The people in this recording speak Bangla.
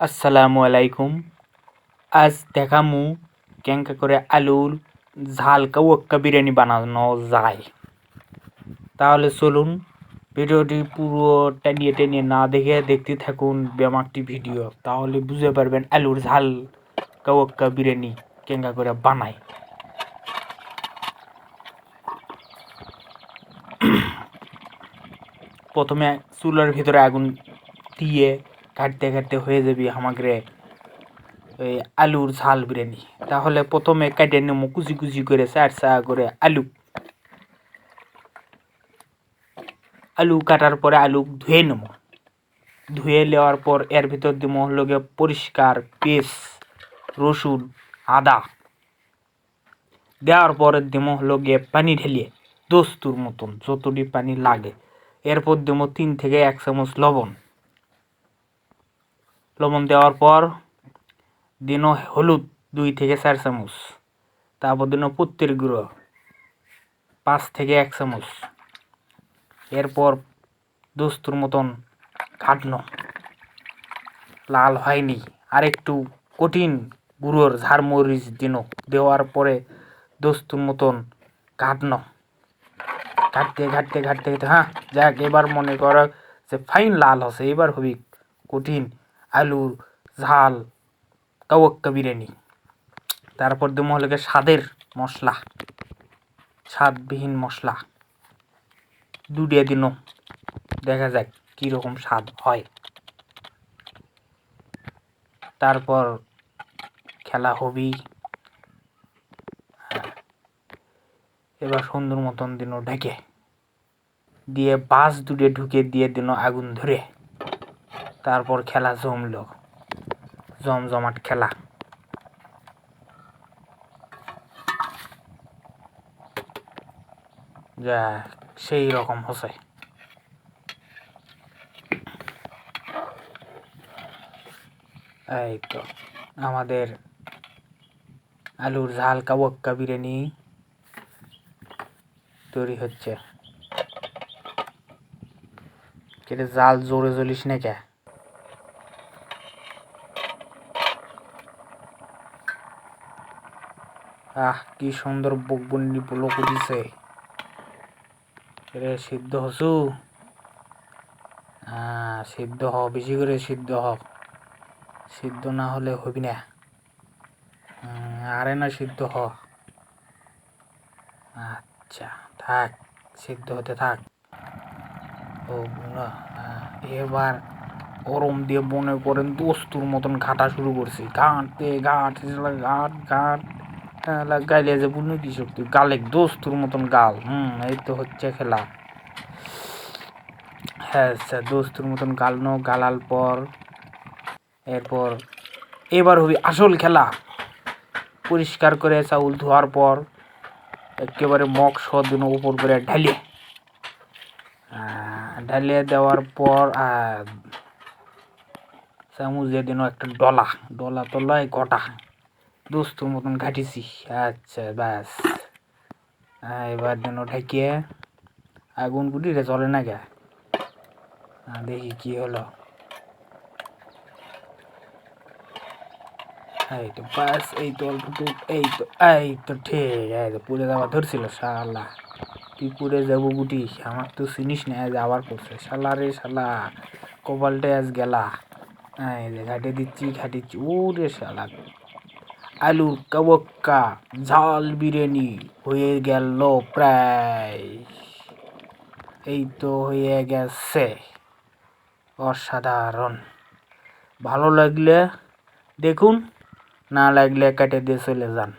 আসসালামু আলাইকুম। আজ দেখামু কেঙ্কা করে আলুর ঝাল কাউক্কা বিরিয়ানি বানানো যায়। তাহলে চলুন ভিডিওটি পুরো টেনিয়ে টেনিয়ে না দেখে দেখতে থাকুন ব্যামাকটি ভিডিও। তাহলে বুঝতে পারবেন আলুর ঝাল কাউক্কা বিরিয়ানি কেঙ্কা করে বানায়। প্রথমে চুলার ভিতরে আগুন দিয়ে কাটতে কাটতে হয়ে যাবি আমাকে ওই আলুর ঝাল বিরিয়ানি। তাহলে প্রথমে কেটে নেব কুচি কুচি করে, চার চা করে আলু। আলু কাটার পরে আলু ধুয়ে নেব ধুয়ে নেওয়ার পর এর ভিতর দিব হলো গিয়ে পরিষ্কার পেস্ট, রসুন, আদা। দেওয়ার পরে দিব হলো গিয়ে পানি ঢেলিয়ে, দস্তুর মতন যতটি পানি লাগে। এরপর দেব তিন থেকে এক চামচ লবণ। লবণ দেওয়ার পর দিন হলুদ দুই থেকে চার চামচ, তারপর দিন পুত্তির গুঁড়ো পাঁচ থেকে এক চামচ, এরপর দোস্তুর মতন ঘাটনো। লাল হয়নি, আর একটু কঠিন গুঁড়োর ঝাড়মরিচ দিন, দেওয়ার পরে দোস্তুর মতন ঘাটনো। ঘাটতে ঘাটতে ঘাটতে ঘাটতে হ্যাঁ যাক, এবার মনে কর যে ফাইন লাল হচ্ছে, এবার হবি কঠিন আলুর ঝাল কাউক্কা বিরিয়ানি। তারপর দেবো হলো স্বাদের মশলা, স্বাদবিহীন মশলা। দুটিয়ে দিনও দেখা যাক কীরকম স্বাদ হয়। তারপর খেলা হবি এবার সুন্দর মতন দিন ঢেকে। দিয়ে বাস দুটে ঢুকে দিয়ে দিন আগুন ধরে। তারপর খেলা জমলো। জমজমাট খেলা। যা, সেই রকম হচ্ছে। এই তো, আমাদের আলুর ঝাল কাবক্কা বিরিয়ানি তৈরি হচ্ছে। কেটে জাল জোরে জ্বলিস না কে? আহ, কি সুন্দর বকবন্ডি পোলো করিছে রে সিদ্ধ হসু? হ্যাঁ সিদ্ধ হ, বেশি করে সিদ্ধ হ। সিদ্ধ না হলে হবি না। আরে না, সিদ্ধ হ। আচ্ছা থাক, সিদ্ধ হতে থাক। ও এবার গরম দিয়ে মনে করেন দোস্তুর মতন ঘাটা শুরু করছি। ঘাঁটতে ঘাট ঘাট ঘাট। গাইলে যে বুঝলি কি শক্তি? গালে দোস্তুর মতন গাল। হুম, এই তো হচ্ছে খেলা। হ্যাঁ আচ্ছা দোস্তুর মতন গালনো গালাল পর। এরপর, এবার হবি আসল খেলা। পরিষ্কার করে চাউল ধোয়ার পর, একেবারে মগ সদিন উপর করে ঢালিয়ে ঢালিয়ে দেওয়ার পর চামচ দিয়ে দিন একটা ডলা। ডলা তলায় গোটা দোস্তুর মতন ঘাটিছি। আচ্ছা ব্যাস এবার যেন ঢাকিয়ে আগুন গুটিরে চলে না গে। দেখি কি হলো। এই তো ব্যাস এই তো অল্প এই তো এই তো ঠিক আছে পুড়ে যাওয়া ধরছিল শালা। তুই পুড়ে যাব গুটি আমার তো চিনিস না আজ আবার করছে শালা রে শালা কপালটা আজ গেলা। এই যে ঘাটে দিচ্ছি, ঘাটিচ্ছি। ও রে শালা। আলুর কাবক্কা, ঝাল বিরিয়ানি হয়ে গেল প্রায়। এই তো হয়ে গেছে, অসাধারণ। ভালো লাগলে দেখুন, না লাগলে কেটে দিয়ে চলে যান।